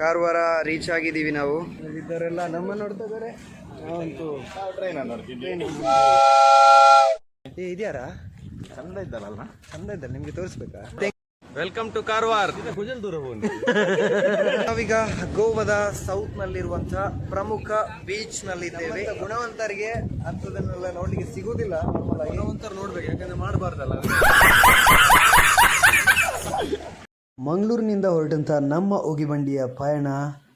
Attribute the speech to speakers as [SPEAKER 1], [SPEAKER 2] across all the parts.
[SPEAKER 1] Karwar reach ಆಗಿದ್ದೀವಿ ನಾವು. ಇದ್ದವರೆಲ್ಲ ನಮ್ಮ ನೋಡ್ತಾ ಇದ್ದಾರೆ. ನಾವಂತೂ
[SPEAKER 2] ಟ್ರೈನ್ ನೋಡ್ತಿದ್ದೆ
[SPEAKER 1] ಏ ಇದ್ಯಾರ?
[SPEAKER 2] ಚಂದ ಇದ್ದಲ್ಲ
[SPEAKER 1] ಚಂದ ಇದ್ದಾರೆ ನಿಮ್ಗೆ ತೋರಿಸ್ಬೇಕಾ?
[SPEAKER 2] ವೆಲ್ಕಮ್ ಟು ಕಾರವಾರ್
[SPEAKER 1] ನಾವೀಗ ಗೋವಾದ ಸೌತ್ ನಲ್ಲಿರುವಂತಹ ಪ್ರಮುಖ ಬೀಚ್ ನಲ್ಲಿದ್ದೇವೆ. ಗುಣವಂತರಿಗೆ ಅಂಥದನ್ನೆಲ್ಲ ನೋಡ್ಲಿಕ್ಕೆ ಸಿಗುದಿಲ್ಲ
[SPEAKER 2] ಗುಣವಂತರು ನೋಡ್ಬೇಕು ಯಾಕಂದ್ರೆ ಮಾಡಬಾರ್ದಲ್ಲ.
[SPEAKER 1] ಮಂಗಳೂರಿನಿಂದ ಹೊರಟಂಥ ನಮ್ಮ ಉಗಿಬಂಡಿಯ ಪಯಣ,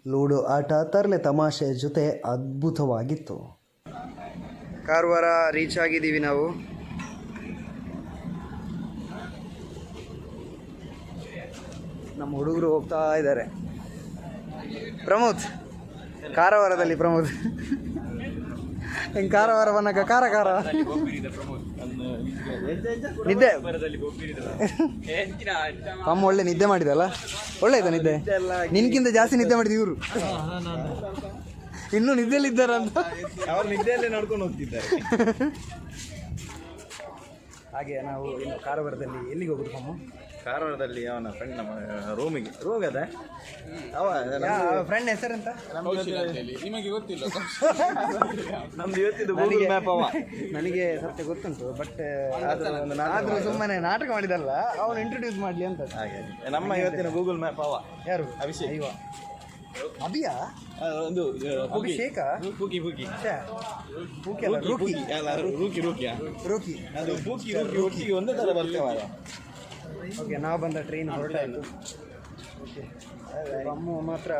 [SPEAKER 1] ಲೂಡೋ ಆಟ, ತರಲೆ ತಮಾಷೆ ಜೊತೆ ಅದ್ಭುತವಾಗಿತ್ತು. ಕಾರವಾರ ರೀಚ್ ಆಗಿದ್ದೀವಿ ನಾವು. ನಮ್ಮ ಹುಡುಗರು ಹೋಗ್ತಾ ಇದ್ದಾರೆ. ಪ್ರಮೋದ್, ಕಾರವಾರದಲ್ಲಿ ಪ್ರಮೋದ್. ಹೆಂಗ್ ಕಾರವಾರ ಬನ್ನಕ ಕಾರ ಕಾರ ನಿದ್ದೆ. ತಮ್ಮ ಒಳ್ಳೆ ನಿದ್ದೆ ಮಾಡಿದಲ್ಲ? ಒಳ್ಳೆ ಇದೆ ನಿದ್ದೆ? ನಿನ್ಕಿಂತ ಜಾಸ್ತಿ ನಿದ್ದೆ ಮಾಡಿದ ಇವರು. ಇನ್ನು ನಿದ್ದೆಯಲ್ಲಿ ಇದ್ದಾರ ಅಂತ?
[SPEAKER 2] ಅವ್ರು ನಿದ್ದೆಯಲ್ಲೇ ನೋಡ್ಕೊಂಡು ಹೋಗ್ತಿದ್ದಾರೆ.
[SPEAKER 1] ಹಾಗೆ ನಾವು ಇನ್ನು ಕಾರವಾರದಲ್ಲಿ ಎಲ್ಲಿಗೆ ಹೋಗುದು ಅಮ್ಮ
[SPEAKER 2] ಕಾರವಾರದಲ್ಲಿ ಅವನ ಫ್ರೆಂಡ್ ನಮ್ಮ ರೂಮಿಗೆ ರೂಮ್ ಅದ? ಅವ
[SPEAKER 1] ಫ್ರೆಂಡ್ ಹೆಸರೆಂತ
[SPEAKER 2] ನಿಮಗೆ ಗೊತ್ತಿಲ್ಲ. ನಮ್ದು ಇವತ್ತಿದ್ದು ಗೂಗಲ್ ಮ್ಯಾಪ್ ಅವ.
[SPEAKER 1] ನನಗೆ ಸತ್ಯ ಗೊತ್ತುಂಟು ಬಟ್
[SPEAKER 2] ಒಂದು ನಾಟಕ
[SPEAKER 1] ಆದ್ರೂ ಸುಮ್ಮನೆ ನಾಟಕ ಮಾಡಿದಲ್ಲ ಅವನು ಇಂಟ್ರೊಡ್ಯೂಸ್ ಮಾಡ್ಲಿ ಅಂತ.
[SPEAKER 2] ಹಾಗೆ ನಮ್ಮ ಇವತ್ತಿನ ಗೂಗಲ್ ಮ್ಯಾಪ್ ಅವ.
[SPEAKER 1] ಯಾರು?
[SPEAKER 2] ಅಭಿಷೇಕ್.
[SPEAKER 1] ಅಯ್ಯೋ. ಅಭಿಯಾ?
[SPEAKER 2] ಒಂದು
[SPEAKER 1] ಅಭಿಷೇಕ?
[SPEAKER 2] ಪೂಕಿ ಪೂಕಿ.
[SPEAKER 1] ಛೆ, ರೂಕಿ. ಅಲ್ಲ, ರೂಕಿ
[SPEAKER 2] ರೂಕಿ.
[SPEAKER 1] ರೂಕಿ.
[SPEAKER 2] ಅದು ಪೂಕಿ ರೂಕಿ ಒಟ್ಟಿಗೆ ಒಂದೇ ತರ ಬರ್ತೇವೆ
[SPEAKER 1] ಓಕೆ ನಾವು ಬಂದ ಟ್ರೈನ್ ಹೊರಟಾಯ್ತು ಓಕೆ ಅಮ್ಮ ಮಾತ್ರ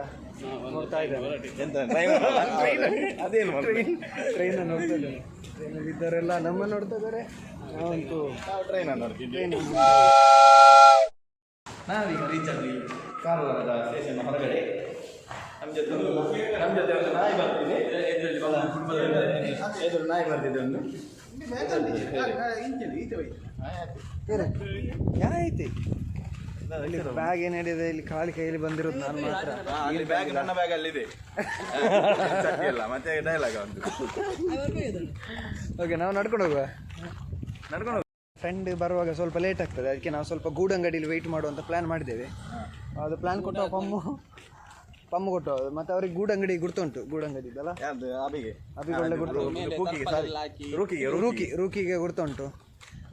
[SPEAKER 1] ನೋಡ್ತಾ
[SPEAKER 2] ಇದ್ದಾರೆ. ಅದೇನು?
[SPEAKER 1] ಟ್ರೈನ್ ಟ್ರೈನ್ ನೋಡ್ತಾ ಇದ್ದಾನೆ ಟ್ರೈನಲ್ಲಿ ಇದ್ದವರೆಲ್ಲ ನಮ್ಮ ನೋಡ್ತಾ ಇದ್ದಾರೆ. ನಾವಂತೂ
[SPEAKER 2] ಟ್ರೈನ್ ನಾವೀಗ ರೀಚ್ ಆದ್ವಿ ಕಾರವಾರದ ಸ್ಟೇಷನ್ ಹೊರಗಡೆ. ನಮ್ಮ ಜೊತೆ ಒಂದು ನಮ್ಮ ಜೊತೆ ಒಂದು ನಾಯಿ ಬರ್ತಿದೆ. ಎದುರು ನಾಯಿ ಬರ್ತಿದೆ ಒಂದು.
[SPEAKER 1] ಯಾರೈತಿ ಇಲ್ಲಿ ಬ್ಯಾಗ್ ಏನ್ ಹೇಳಿದೆ? ಇಲ್ಲಿ ಖಾಲಿ ಕೈಯಲ್ಲಿ ಬಂದಿರೋದು ನಾನು ಮಾತ್ರ.
[SPEAKER 2] ಅಲ್ಲಿ ಬ್ಯಾಗ್ ನನ್ನ ಬ್ಯಾಗ್ ಅಲ್ಲಿದೆ. ಇಲ್ಲ ಮತ್ತೆ ಡೈಲಾಗ್ ಒಂದು
[SPEAKER 1] ಓಕೆ ನಾವು ನಡ್ಕೊಂಡು ಹೋಗುವ.
[SPEAKER 2] ನಡ್ಕೊಂಡು
[SPEAKER 1] ಫ್ರೆಂಡ್ ಬರುವಾಗ ಸ್ವಲ್ಪ ಲೇಟ್ ಆಗ್ತದೆ ಅದಕ್ಕೆ ನಾವು ಸ್ವಲ್ಪ ಗೂಡಂಗಡಿಯಲ್ಲಿ ವೆಯ್ಟ್ ಮಾಡುವಂತ ಪ್ಲಾನ್ ಮಾಡಿದ್ದೇವೆ. ಅದು ಪ್ಲಾನ್ ಕೊಟ್ಟು ಪಮ್ಮು ಪಮ್ಮು ಕೊಟ್ಟು ಮತ್ತೆ ಅವ್ರಿಗೆ ಗೂಡಂಗಡಿ ಗುರ್ತುಂಟು ಗೂಡಂಗಡಿದಲ್ಲ
[SPEAKER 2] ಅಬಿಗೆ.
[SPEAKER 1] ಅಬಿಗೆ ಒಳ್ಳೆ ಗುರ್ತು
[SPEAKER 2] ರೂಕಿಗೆ ಸಾರಿ. ರೂಕಿಗೆ
[SPEAKER 1] ರೂಕಿ ರೂಕಿಗೆ ಗುರ್ತುಂಟು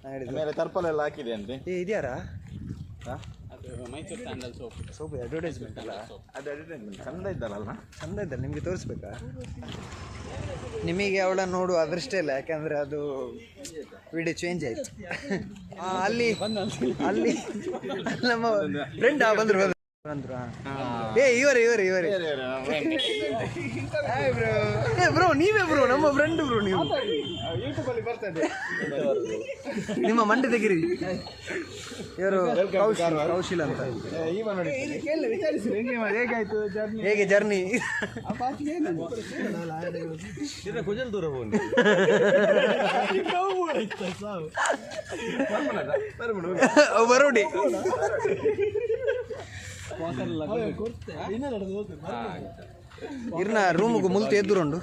[SPEAKER 1] ನಾ ತರ್ಪಲ್
[SPEAKER 2] ಮೇಲೆ ತರ್ಪಲೆಲ್ಲ ಹಾಕಿದೆ ಅಂತೆ
[SPEAKER 1] ಏ ಇದ್ಯಾರಾ?
[SPEAKER 2] Sandal
[SPEAKER 1] soap. ಅಡ್ವರ್ಟೈಸ್ಮೆಂಟ್ ಅಲ್ಲ?
[SPEAKER 2] ಅದು ಅಡ್ವರ್ಟೈಸ್ಮೆಂಟ್ ಚಂದ ಇದ್ದಲ್ಲ
[SPEAKER 1] ಚಂದ ಇದ್ದಲ್ಲ ನಿಮಗೆ ತೋರಿಸ್ಬೇಕಾ? ನಿಮಗೆ ಅವಳ ನೋಡುವ ಅದೃಷ್ಟ ಇಲ್ಲ ಯಾಕಂದ್ರೆ ಅದು ವಿಡಿಯೋ ಚೇಂಜ್ ಆಯ್ತು. ಆ, ಅಲ್ಲಿ. ಅಲ್ಲಿ ನಮ್ಮ ಫ್ರೆಂಡ್ ಬಂದ್ರು. ಏ ಇವರೇ ಇವರೇ ಇವರೇ. ಏ ಬ್ರೋ ನೀವೇ ಬ್ರೋ ನಮ್ಮ ಫ್ರೆಂಡ್ ಬ್ರೋ ನೀವು. ನಿಮ್ಮ ಮಂಡೆ ತೆಗಿರಿ. ಇವರು ಕೌಶಿಲ್ ಕೌಶಿಲ್ ಅಂತ. ಹೇಗೆ ಜರ್ನಿ
[SPEAKER 2] ಕುಜಲ್ ದೂರ ಹೋಗಿ.
[SPEAKER 1] ಬರೋಡಿ. ಇರ್ನ ರೂಮ್ಗೆ ಮುಲ್ತು ಎದ್ದುರುಂಡು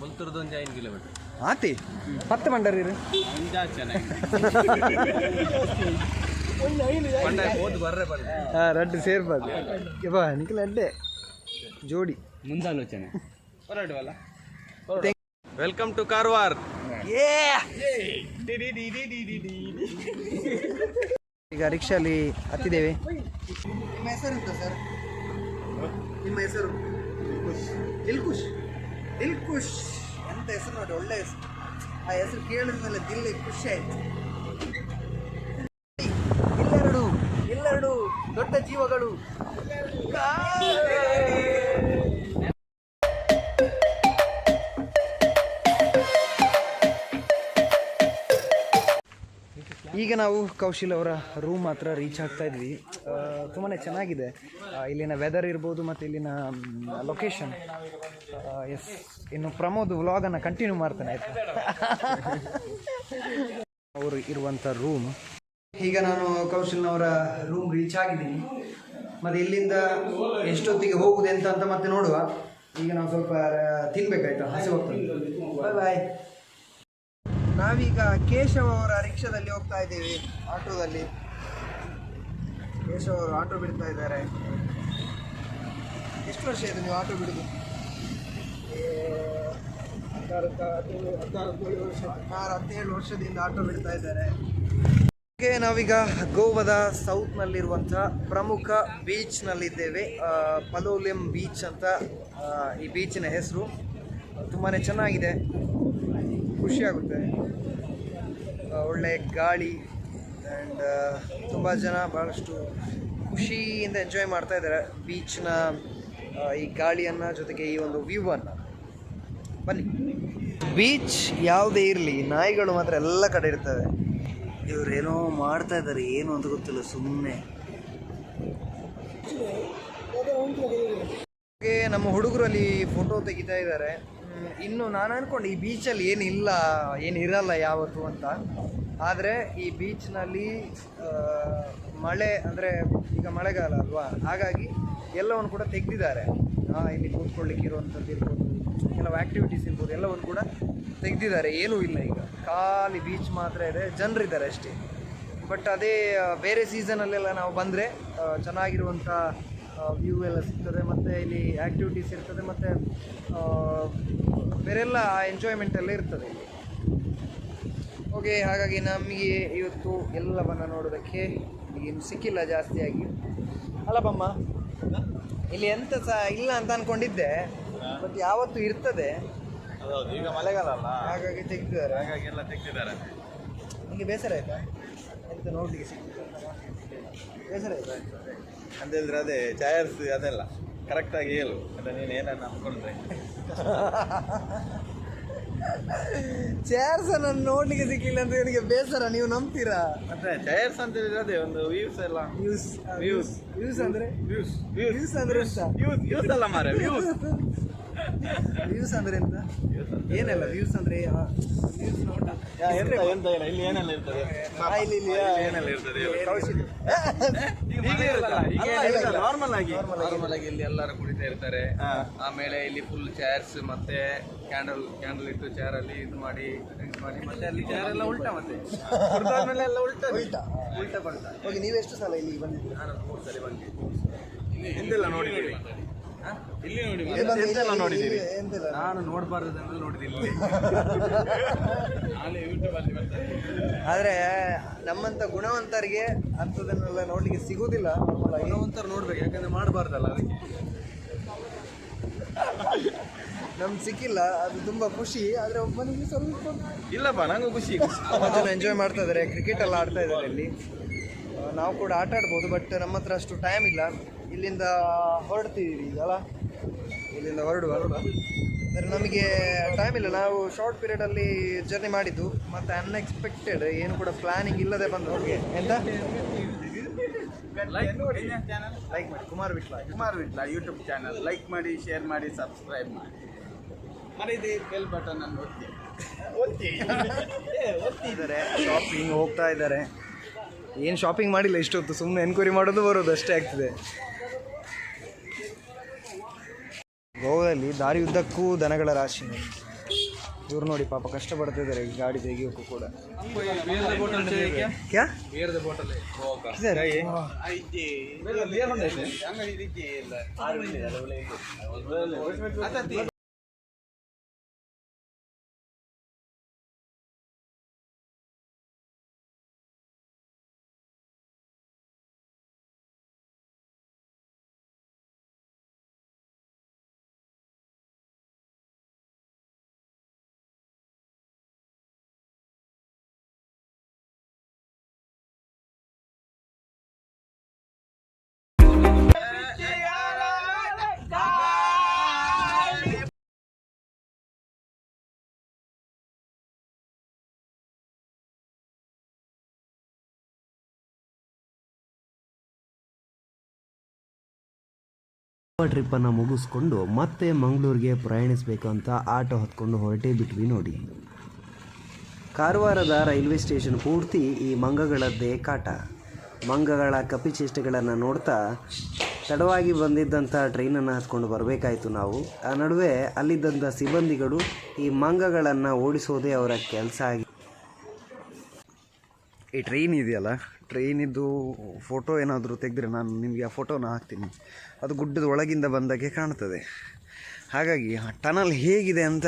[SPEAKER 2] ಮುಲ್ತುರ್ದು ಒಂದು ಐದು ಕಿಲೋಮೀಟರ್
[SPEAKER 1] ಆತಿ ಪತ್ತೆ ಮಂಡರಿ
[SPEAKER 2] ಹೋದ್ ಬರ್ರೆ ಬರ್ರೆ
[SPEAKER 1] ಹಾಂ ರಡ್ಡು ಸೇರ್ಬಾರ್ದು. ಯಪ್ಪ ನಿಖಿಲ್ ಅಡ್ಡೆ. ಜೋಡಿ.
[SPEAKER 2] ಮುಂದಾಲೋಚನೆ ಹೊರಡುವಲ್ಲ? ವೆಲ್ಕಮ್ ಟು ಕಾರವಾರ್
[SPEAKER 1] ಈಗ ರಿಕ್ಷಾಲಿ ಹತ್ತಿದ್ದೇವೆ. ನಿಮ್ಮ ಹೆಸರು ಎಂತ ಸರ್? ನಿಮ್ಮ ಹೆಸರು? ದಿಲ್ಕುಶ್ ದಿಲ್ಕುಶ್ ಎಂತ ಹೆಸರು ನೋಡಿ, ಒಳ್ಳೆ ಹೆಸರು. ಆ ಹೆಸರು ಕೇಳಿದ್ಮೇಲೆ ದಿಲ್ಲಿ ದಿಲ್ ಖುಷಿ ಆಯ್ತು. ಇಲ್ಲೆರಡು ಇಲ್ಲೆರಡು ದೊಡ್ಡ ಜೀವಗಳು. ಈಗ ನಾವು ಕೌಶಿಲ್ ಅವರ ರೂಮ್ ಹತ್ರ ರೀಚ್ ಆಗ್ತಾ ಇದ್ವಿ. ತುಂಬಾ ಚೆನ್ನಾಗಿದೆ. ಇಲ್ಲಿನ ವೆದರ್ ಇರ್ಬೋದು ಮತ್ತು ಇಲ್ಲಿನ ಲೊಕೇಶನ್ ಎಸ್ ಇನ್ನು ಪ್ರಮೋದ್ ವ್ಲಾಗನ್ನು ಕಂಟಿನ್ಯೂ ಮಾಡ್ತಾನೆ, ಆಯಿತು? ಅವರು ಇರುವಂಥ ರೂಮ್ ಈಗ ನಾನು ಕೌಶಲ್ನವರ ರೂಮ್ ರೀಚ್ ಆಗಿದ್ದೀನಿ. ಮತ್ತು ಇಲ್ಲಿಂದ ಎಷ್ಟೊತ್ತಿಗೆ ಹೋಗುದು ಅಂತ ಅಂತ ಮತ್ತೆ ನೋಡುವ. ಈಗ ನಾವು ಸ್ವಲ್ಪ ತಿನ್ಬೇಕಾಯ್ತಾ. ಹಸಿ ಹೋಗ್ತದೆ. ಬಾಯ್ ಬಾಯ್ ನಾವೀಗ ಕೇಶವ ಅವರ ರಿಕ್ಷಾದಲ್ಲಿ ಹೋಗ್ತಾ ಇದ್ದೀವಿ, ಆಟೋದಲ್ಲಿ. ಕೇಶವ ಅವರು ಆಟೋ ಬಿಡ್ತಾ ಇದ್ದಾರೆ. ಎಷ್ಟು ವರ್ಷ ಇದೆ ನೀವು ಆಟೋ ಬಿಡುದು? ಹದಿನಾರು ಹದಿನೇಳು ವರ್ಷದಿಂದ ಆಟೋ ಬಿಡ್ತಾ ಇದ್ದಾರೆ. ಹಾಗೆ ನಾವೀಗ ಗೋವಾದ ಸೌತ್ನಲ್ಲಿರುವಂಥ ಪ್ರಮುಖ ಬೀಚ್ನಲ್ಲಿದ್ದೇವೆ ಪಲೋಲಿಯಂ ಬೀಚ್ ಅಂತ ಈ ಬೀಚಿನ ಹೆಸರು. ತುಂಬಾ ಚೆನ್ನಾಗಿದೆ. ಖುಷಿಯಾಗುತ್ತೆ ಒಳ್ಳೆ ಗಾಳಿ ಆ್ಯಂಡ್ ತುಂಬ ಜನ ಭಾಳಷ್ಟು ಖುಷಿಯಿಂದ ಎಂಜಾಯ್ ಮಾಡ್ತಾ ಇದ್ದಾರೆ ಬೀಚ್ನ ಈ ಗಾಳಿಯನ್ನು ಜೊತೆಗೆ ಈ ಒಂದು ವ್ಯೂವನ್ನು. ಬನ್ನಿ. ಬೀಚ್ ಯಾವುದೇ ಇರಲಿ, ನಾಯಿಗಳು ಮಾತ್ರ ಎಲ್ಲ ಕಡೆ ಇರ್ತವೆ. ಇವರೇನೋ ಮಾಡ್ತಾ ಇದ್ದಾರೆ, ಏನು ಅಂತ ಗೊತ್ತಿಲ್ಲ ಸುಮ್ಮನೆ ನಮ್ಮ ಹುಡುಗರು ಅಲ್ಲಿ ಫೋಟೋ ತೆಗಿತಾ ಇದ್ದಾರೆ. ಇನ್ನು ನಾನು ಅಂದ್ಕೊಂಡು ಈ ಬೀಚಲ್ಲಿ ಏನಿಲ್ಲ, ಏನು ಇರಲ್ಲ ಯಾವತ್ತು ಅಂತ. ಆದರೆ ಈ ಬೀಚ್ನಲ್ಲಿ ಮಳೆ, ಅಂದರೆ ಈಗ ಮಳೆಗಾಲ ಅಲ್ವಾ? ಹಾಗಾಗಿ ಎಲ್ಲವನ್ನು ಕೂಡ ತೆಗೆದಿದ್ದಾರೆ. ಇಲ್ಲಿ ಕೂತ್ಕೊಳ್ಳಿಕ್ಕೆ ಇರುವಂಥದ್ದು ಇರ್ಬೋದು, ಕೆಲವು ಆ್ಯಕ್ಟಿವಿಟೀಸ್ ಇರ್ಬೋದು, ಎಲ್ಲವನ್ನು ಕೂಡ ತೆಗೆದಿದ್ದಾರೆ. ಏನೂ ಇಲ್ಲ ಈಗ. ಖಾಲಿ ಬೀಚ್ ಮಾತ್ರ ಇದೆ, ಜನರಿದ್ದಾರೆ ಅಷ್ಟೇ. ಬಟ್ ಅದೇ ಬೇರೆ ಸೀಸನಲ್ಲೆಲ್ಲ ನಾವು ಬಂದರೆ ಚೆನ್ನಾಗಿರುವಂಥ ವ್ಯೂ ಎಲ್ಲ ಸಿಗ್ತದೆ ಮತ್ತು ಇಲ್ಲಿ ಆ್ಯಕ್ಟಿವಿಟೀಸ್ ಇರ್ತದೆ ಮತ್ತು ಬೇರೆಲ್ಲ ಎಂಜಾಯ್ಮೆಂಟ್ ಎಲ್ಲ ಇರ್ತದೆ ಇಲ್ಲಿ. ಓಕೆ ಹಾಗಾಗಿ ನಮಗೆ ಇವತ್ತು ಎಲ್ಲವನ್ನು ನೋಡೋದಕ್ಕೆ ಏನು ಸಿಕ್ಕಿಲ್ಲ ಜಾಸ್ತಿಯಾಗಿ. ಅಲ್ಲ ಬಮ್ಮ ಇಲ್ಲಿ ಎಂತ ಸಹ ಇಲ್ಲ ಅಂತ ಅನ್ಕೊಂಡಿದ್ದೆ ಬಟ್ ಯಾವತ್ತು ಇರ್ತದೆ.
[SPEAKER 2] ಈಗ ಮಳೆಗಾಲ ಅಲ್ಲ.
[SPEAKER 1] ಹಾಗಾಗಿ ತೆಗ್ದಿದ್ದಾರೆ.
[SPEAKER 2] ಹಾಗಾಗಿ ಎಲ್ಲ ತೆಗ್ದಿದ್ದಾರೆ.
[SPEAKER 1] ನಿಮಗೆ ಬೇಸರ ಆಯ್ತಾ? ಎಂತ ನೋಡಲಿಕ್ಕೆ ಸಿಗ್ತದೆ ಬೇಸರ ಆಯ್ತಾ?
[SPEAKER 2] ಅಂತ ಹೇಳಿದ್ರೆ ಅದೇ ಚೇರ್ಸ್ ಅದೆಲ್ಲ. ಕರೆಕ್ಟಾಗಿ ಹೇಳು. ಅಂದ್ರೆ ನೀನು ಏನನ್ನ ಅಂದ್ಕೊಂಡ್ರೆ
[SPEAKER 1] ಚೇರ್ಸ್ ನನ್ನ ನೋಡ್ಲಿಕ್ಕೆ ಸಿಕ್ಕಿಲ್ಲ ಅಂತ ನನಗೆ ಬೇಸರ ನೀವು ನಂಬ್ತೀರಾ?
[SPEAKER 2] ಮತ್ತೆ ಚೇರ್ಸ್ ಅಂತ ಹೇಳಿದ್ರೆ ಅದೇ ಒಂದು ವ್ಯೂಸ್ ಎಲ್ಲ.
[SPEAKER 1] Views views. ವ್ಯೂಸ್ ಅಂದ್ರೆ?
[SPEAKER 2] ವ್ಯೂಸ್.
[SPEAKER 1] ವ್ಯೂಸ್ ಅಂದ್ರೆ
[SPEAKER 2] ವ್ಯೂಸ್. ವ್ಯೂಸ್. ಅಲ್ಲ ಮಾರೆ ವ್ಯೂಸ್.
[SPEAKER 1] ವ್ಯೂಸ್ ಅಂದ್ರೆ ಎಂತ? ಏನಲ್ಲ ವ್ಯೂಸ್ ಅಂದ್ರೆ ವ್ಯೂಸ್ ನೋಟ
[SPEAKER 2] ಎಂತ ಎಂತ ಇಲ್ಲ ಇಲ್ಲಿ ಏನೆಲ್ಲ ಇರ್ತದೆ?
[SPEAKER 1] ಇಲ್ಲಿ ಇಲ್ಲಿ ಆ,
[SPEAKER 2] ಏನೆಲ್ಲ ಇರ್ತದೆ ಹೇಳು.
[SPEAKER 1] ಕೌಶಲ್ಯ.
[SPEAKER 2] ನಾರ್ಮಲ್ ಆಗಿ.
[SPEAKER 3] ನಾರ್ಮಲ್ ಆಗಿ. ಇಲ್ಲಿ ಎಲ್ಲರೂ ಕುಡಿತಾ ಇರ್ತಾರೆ. ಆಮೇಲೆ ಇಲ್ಲಿ ಫುಲ್ ಚೇರ್ಸ್ ಮತ್ತೆ ಕ್ಯಾಂಡಲ್ ಕ್ಯಾಂಡಲ್ ಇಟ್ಟು ಚೇರ್ ಅಲ್ಲಿ ಇದು ಮಾಡಿ ಡ್ರಿಂಕ್ಸ್ ಮಾಡಿ ಮತ್ತೆ ಅಲ್ಲಿ ಚೇರ್ ಎಲ್ಲ ಉಲ್ಟಾ ಮತ್ತೆ. ಕುಡ್ದಾದ್ಮೇಲೆ ಎಲ್ಲ ಉಲ್ಟಾ.
[SPEAKER 1] ಉಲ್ಟಾ.
[SPEAKER 3] ಉಲ್ಟಾ ಬರ್ತಾ.
[SPEAKER 1] ಹೋಗಿ ನೀವು ಎಷ್ಟು ಸಲ ಇಲ್ಲಿ ಬಂದಿದ್ದೀರಿ?
[SPEAKER 3] ನಾನು ಮೂರು ಸರಿ ಬಂದೆ
[SPEAKER 2] ಹಿಂದೆಲ್ಲ ನೋಡಿದ್ದೀರಿ?
[SPEAKER 3] ಇಲ್ಲಿ ನೋಡಿ
[SPEAKER 2] ಎಂತೆಲ್ಲ ನೋಡಿದ್ದೀರಿ?
[SPEAKER 3] ನಾನು ನೋಡಬಾರ್ದಂದ್ರೆ ನೋಡಿದ್ದೀನಿ ಯೂಟ್ಯೂಬ್ ಅಲ್ಲಿ
[SPEAKER 1] ಆದ್ರೆ ನಮ್ಮಂತ ಗುಣವಂತರಿಗೆ ಅಂಥದನ್ನೆಲ್ಲ ನೋಡ್ಲಿಕ್ಕೆ ಸಿಗುವುದಿಲ್ಲ
[SPEAKER 3] ಗುಣವಂತರು ನೋಡ್ಬೇಕು ಯಾಕಂದ್ರೆ ಮಾಡಬಾರ್ದಲ್ಲ ಅದಕ್ಕೆ.
[SPEAKER 1] ನಮ್ಗೆ ಸಿಕ್ಕಿಲ್ಲ ಅದು ತುಂಬಾ ಖುಷಿ ಆದ್ರೆ ಒಬ್ಬನಿಗೆ ಸ್ವಲ್ಪ
[SPEAKER 2] ಇಲ್ಲಪ್ಪ ನಂಗೂ ಖುಷಿ.
[SPEAKER 1] ಜನ ಎಂಜಾಯ್ ಮಾಡ್ತಾ ಇದ್ದಾರೆ ಕ್ರಿಕೆಟ್ ಎಲ್ಲ ಆಡ್ತಾ ಇದ್ದಾರೆ ಇಲ್ಲಿ. ನಾವು ಕೂಡ ಆಟ ಆಡ್ಬೋದು ಬಟ್ ನಮ್ಮ ಹತ್ರ ಅಷ್ಟು ಟೈಮ್ ಇಲ್ಲ. ಇಲ್ಲಿಂದ ಹೊರಡ್ತಿದ್ದೀವಿ ಈಗ ಅಲ್ಲ ಇಲ್ಲಿಂದ ಹೊರಡುವ? ಅಂದರೆ ನಮಗೆ ಟೈಮ್ ಇಲ್ಲ. ನಾವು ಶಾರ್ಟ್ ಪೀರಿಯಡಲ್ಲಿ ಜರ್ನಿ ಮಾಡಿದ್ದು. ಮತ್ತು ಅನ್ಎಕ್ಸ್ಪೆಕ್ಟೆಡ್ ಏನು ಕೂಡ ಪ್ಲಾನಿಂಗ್ ಇಲ್ಲದೆ ಬಂದು ಹೋಗಿ ಎಂತ?
[SPEAKER 3] ಲೈಕ್
[SPEAKER 1] ಲೈಕ್ ಮಾಡಿ. Kumar Vitla.
[SPEAKER 3] Kumar Vitla YouTube channel like ಮಾಡಿ ಶೇರ್ ಮಾಡಿ ಸಬ್ಸ್ಕ್ರೈಬ್ ಮಾಡಿ. ಮರೀದಿ ಬೆಲ್ ಬಟನ್ ಅನ್ನು ಒತ್ತಿ. ಒತ್ತಿ?
[SPEAKER 1] ಒತ್ತಿದ್ದಾರೆ ಶಾಪಿಂಗ್ ಹೋಗ್ತಾ ಇದ್ದಾರೆ ಏನು ಶಾಪಿಂಗ್ ಮಾಡಿಲ್ಲ ಇಷ್ಟೊತ್ತು ಸುಮ್ಮನೆ ಎನ್ಕ್ವೈರಿ ಮಾಡೋದು ಬರೋದು ಅಷ್ಟೇ ಆಗ್ತಿದೆ. ಗೋವಾದಲ್ಲಿ ದಾರಿಯುದ್ದಕ್ಕೂ ದನಗಳ ರಾಶಿ. ಇವ್ರು ನೋಡಿ ಪಾಪ ಕಷ್ಟಪಡ್ತಿದ್ದಾರೆ ಈ ಗಾಡಿ ತೆಗಿಯೋಕ್ಕೂ ಕೂಡ.
[SPEAKER 4] ಟ್ರಿಪ್ಪನ್ನು ಮುಗಿಸ್ಕೊಂಡು ಮತ್ತೆ ಮಂಗಳೂರಿಗೆ ಪ್ರಯಾಣಿಸಬೇಕು ಅಂತ ಆಟೋ ಹತ್ಕೊಂಡು ಹೊರಟೇ ಬಿಟ್ವಿ ನೋಡಿ. ಕಾರವಾರದ ರೈಲ್ವೆ ಸ್ಟೇಷನ್ ಪೂರ್ತಿ ಈ ಮಂಗಗಳದ್ದೇ ಕಾಟ. ಮಂಗಗಳ ಕಪಿಚೇಷ್ಟೆಗಳನ್ನು ನೋಡ್ತಾ ತಡವಾಗಿ ಬಂದಿದ್ದಂಥ ಟ್ರೈನನ್ನು ಹತ್ಕೊಂಡು ಬರಬೇಕಾಯಿತು ನಾವು. ಆ ನಡುವೆ ಅಲ್ಲಿದ್ದಂಥ ಸಿಬ್ಬಂದಿಗಳು ಈ ಮಂಗಗಳನ್ನು ಓಡಿಸೋದೇ ಅವರ ಕೆಲಸ ಆಗಿ
[SPEAKER 1] ಈ ಟ್ರೈನ್ ಇದೆಯಲ್ಲ? ಟ್ರೈನಿದ್ದು ಫೋಟೋ ಏನಾದರೂ ತೆಗೆದ್ರೆ ನಾನು ನಿಮಗೆ ಆ ಫೋಟೋನ ಹಾಕ್ತೀನಿ. ಅದು ಗುಡ್ಡದ ಒಳಗಿಂದ ಬಂದಾಗೆ ಕಾಣ್ತದೆ. ಹಾಗಾಗಿ ಆ ಟನಲ್ ಹೇಗಿದೆ ಅಂತ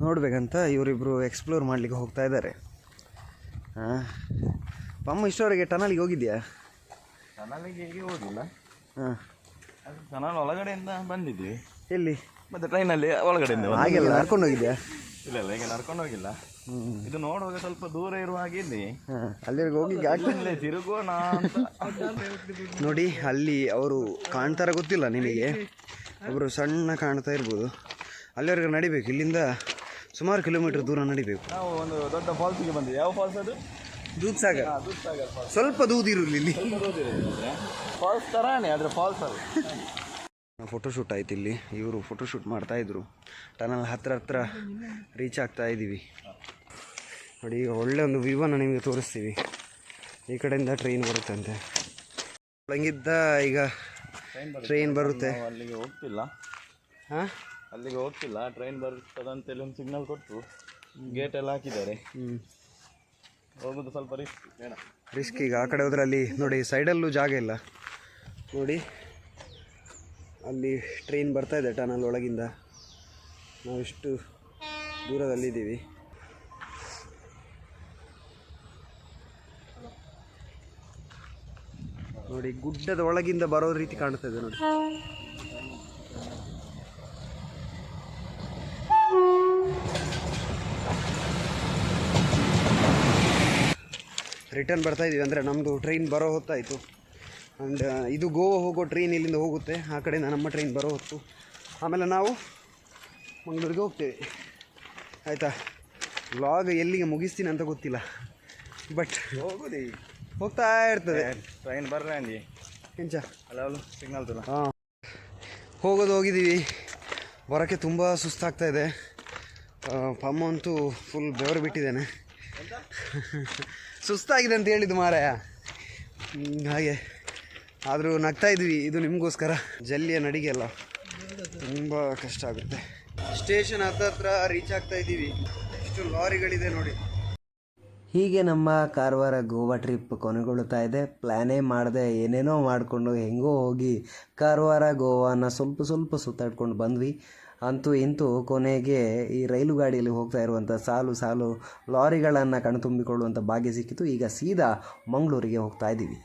[SPEAKER 1] ನೋಡಬೇಕಂತ ಇವರಿಬ್ಬರು ಎಕ್ಸ್ಪ್ಲೋರ್ ಮಾಡಲಿಕ್ಕೆ ಹೋಗ್ತಾ ಇದ್ದಾರೆ. ಹಾಂ ಪಮ್ಮ ಇಷ್ಟವರೆಗೆ ಟನಲ್ಗೆ ಹೋಗಿದೆಯಾ?
[SPEAKER 2] ಟನಲಿಗೆ ಹೇಗೆ ಹೋಗಿಲ್ಲ.
[SPEAKER 1] ಹಾಂ.
[SPEAKER 2] ಅದು ಟನಲ್ ಒಳಗಡೆಯಿಂದ ಬಂದಿದ್ವಿ.
[SPEAKER 1] ಎಲ್ಲಿ?
[SPEAKER 2] ಮತ್ತೆ ಟ್ರೈನಲ್ಲಿ ಒಳಗಡೆಯಿಂದ.
[SPEAKER 1] ಹಾಗೆಲ್ಲ ನಡ್ಕೊಂಡು ಹೋಗಿದ್ಯಾ?
[SPEAKER 2] ಇಲ್ಲ ಇಲ್ಲ ಈಗ ನಡ್ಕೊಂಡು ಹೋಗಿಲ್ಲ. ಇದು ನೋಡುವಾಗ ಸ್ವಲ್ಪ ದೂರ ಇರುವ ಹಾಗೆ ಇಲ್ಲಿ.
[SPEAKER 1] ಹಾಂ ಅಲ್ಲಿವರೆಗೆ ಹೋಗಿ
[SPEAKER 2] ಇಲ್ಲೇ ತಿರುಗೋಣ ಅಂತ.
[SPEAKER 1] ನೋಡಿ ಅಲ್ಲಿ ಅವರು ಕಾಣ್ತಾರ ಗೊತ್ತಿಲ್ಲ ನಿಮಗೆ. ಒಬ್ಬರು ಸಣ್ಣ ಕಾಣ್ತಾ ಇರ್ಬೋದು. ಅಲ್ಲಿವರೆಗೆ ನಡಿಬೇಕು ಇಲ್ಲಿಂದ ಸುಮಾರು ಕಿಲೋಮೀಟರ್ ದೂರ ನಡಿಬೇಕು.
[SPEAKER 2] ನಾವು ಒಂದು ದೊಡ್ಡ ಫಾಲ್ಸಿಗೆ ಬಂದಿದ್ವಿ ಯಾವ ಫಾಲ್ಸ್ ಅದು?
[SPEAKER 1] ದೂದ್ ಸಾಗರ್
[SPEAKER 2] ದೂದ್ಸಾಗರ್ ಫಾಲ್ಸ್.
[SPEAKER 1] ಸ್ವಲ್ಪ ದೂದಿರಲಿ ಇಲ್ಲಿ.
[SPEAKER 2] ಫಾಲ್ಸ್ ತರಾನೇ ಆದರೆ ಫಾಲ್ಸ್ ಅದು.
[SPEAKER 1] ಫೋಟೋಶೂಟ್ ಆಯ್ತು ಇಲ್ಲಿ. ಇವರು ಫೋಟೋಶೂಟ್ ಮಾಡ್ತಾ ಇದ್ರು. ಟನಲ್ ಹತ್ರ ಹತ್ರ ರೀಚ್ ಆಗ್ತಾ ಇದ್ದೀವಿ ನೋಡಿ ಈಗ ಒಳ್ಳೆ ಒಂದು ವ್ಯೂವನ್ನು ನಿಮಗೆ ತೋರಿಸ್ತೀವಿ. ಈ ಕಡೆಯಿಂದ ಟ್ರೈನ್ ಬರುತ್ತಂತೆ. ಹಂಗಿದ್ದ ಈಗ ಟ್ರೈನ್ ಬರುತ್ತೆ.
[SPEAKER 2] ಅಲ್ಲಿಗೆ ಹೋಗ್ತಿಲ್ಲ.
[SPEAKER 1] ಹಾಂ?
[SPEAKER 2] ಅಲ್ಲಿಗೆ ಹೋಗ್ತಿಲ್ಲ. ಟ್ರೈನ್ ಬರ್ತದಂತೇಳಿ ಒಂದು ಸಿಗ್ನಲ್ ಕೊಟ್ಟು ಗೇಟ್ ಎಲ್ಲ ಹಾಕಿದ್ದಾರೆ.
[SPEAKER 1] ಹ್ಞೂ
[SPEAKER 2] ಹೋಗೋದು ಸ್ವಲ್ಪ ರಿಸ್ಕ್ ಬೇಡ.
[SPEAKER 1] ರಿಸ್ಕ್ ಈಗ ಆ ಕಡೆ ಹೋದ್ರೆ ಅಲ್ಲಿ ನೋಡಿ ಸೈಡಲ್ಲೂ ಜಾಗ ಇಲ್ಲ. ನೋಡಿ ಅಲ್ಲಿ ಟ್ರೈನ್ ಬರ್ತಾ ಇದೆ ಟನಲ್ ಒಳಗಿಂದ. ನಾವಿಷ್ಟು ದೂರದಲ್ಲಿದ್ದೀವಿ. ನೋಡಿ, ಗುಡ್ಡದ ಒಳಗಿಂದ ಬರೋ ರೀತಿ ಕಾಣ್ತಾ ಇದೆ ನೋಡಿ. ರಿಟರ್ನ್ ಬರ್ತಾ ಇದೀವಿ ಅಂದರೆ ನಮ್ಮದು ಟ್ರೈನ್ ಬರೋ ಹೊತ್ತಾಯಿತು. ಆ್ಯಂಡ್ ಇದು ಗೋವಾ ಹೋಗೋ ಟ್ರೈನ್ ಇಲ್ಲಿಂದ ಹೋಗುತ್ತೆ. ಆ ಕಡೆಯಿಂದ ನಮ್ಮ ಟ್ರೈನ್ ಬರೋ ಹೊತ್ತು. ಆಮೇಲೆ ನಾವು ಮಂಗಳೂರಿಗೆ ಹೋಗ್ತೇವೆ. ಆಯಿತಾ? ವ್ಲಾಗ್ ಎಲ್ಲಿಗೆ ಮುಗಿಸ್ತೀನಿ ಅಂತ ಗೊತ್ತಿಲ್ಲ. ಬಟ್
[SPEAKER 2] ಹೋಗೋದಿ.
[SPEAKER 1] ಹೋಗ್ತಾ ಇರ್ತದೆ.
[SPEAKER 2] ಟ್ರೈನ್ ಬರ್ರೆ ಅಂದಿ.
[SPEAKER 1] ಎಂಚ?
[SPEAKER 2] ಅಲ್ಲ ಸಿಗ್ನಲ್ ತುಲ.
[SPEAKER 1] ಹಾಂ. ಹೋಗೋದು ಹೋಗಿದ್ದೀವಿ. ಬರೋಕ್ಕೆ ತುಂಬ ಸುಸ್ತಾಗ್ತಾ ಇದೆ. ಪಮ್ಮ ಅಂತೂ ಫುಲ್ ಬೆವರು ಬಿಟ್ಟಿದ್ದೇನೆ. ಸುಸ್ತಾಗಿದೆ ಅಂತ ಹೇಳಿದ್ದು ಮಾರಾಯ. ಹಾಗೆ. ಆದರೂ ನಗ್ತಾ ಇದ್ವಿ, ಇದು ನಿಮಗೋಸ್ಕರ. ಜಲ್ಲಿಯ ನಡಿಗೆ ಅಲ್ಲ, ತುಂಬ ಕಷ್ಟ ಆಗುತ್ತೆ. ಸ್ಟೇಷನ್ ಹತ್ತತ್ರ ರೀಚ್ ಆಗ್ತಾ ಇದ್ದೀವಿ. ಇಷ್ಟು ಲಾರಿಗಳಿದೆ ನೋಡಿ.
[SPEAKER 4] ಹೀಗೆ ನಮ್ಮ ಕಾರವಾರ ಗೋವಾ ಟ್ರಿಪ್ ಕೊನೆಗೊಳ್ಳುತ್ತಾ ಇದೆ. ಪ್ಲ್ಯಾನೇ ಮಾಡಿದೆ ಏನೇನೋ ಮಾಡಿಕೊಂಡು ಹೆಂಗೋ ಹೋಗಿ ಕಾರವಾರ ಗೋವಾನ ಸ್ವಲ್ಪ ಸ್ವಲ್ಪ ಸುತ್ತಾಡ್ಕೊಂಡು ಬಂದ್ವಿ. ಅಂತೂ ಇಂತೂ ಕೊನೆಗೆ ಈ ರೈಲು ಗಾಡಿಯಲ್ಲಿ ಹೋಗ್ತಾ ಇರುವಂಥ ಸಾಲು ಸಾಲು ಲಾರಿಗಳನ್ನು ಕಣ್ತುಂಬಿಕೊಳ್ಳುವಂಥ ಭಾಗ್ಯ ಸಿಕ್ಕಿತು. ಈಗ ಸೀದಾ ಮಂಗಳೂರಿಗೆ ಹೋಗ್ತಾ ಇದ್ದೀವಿ.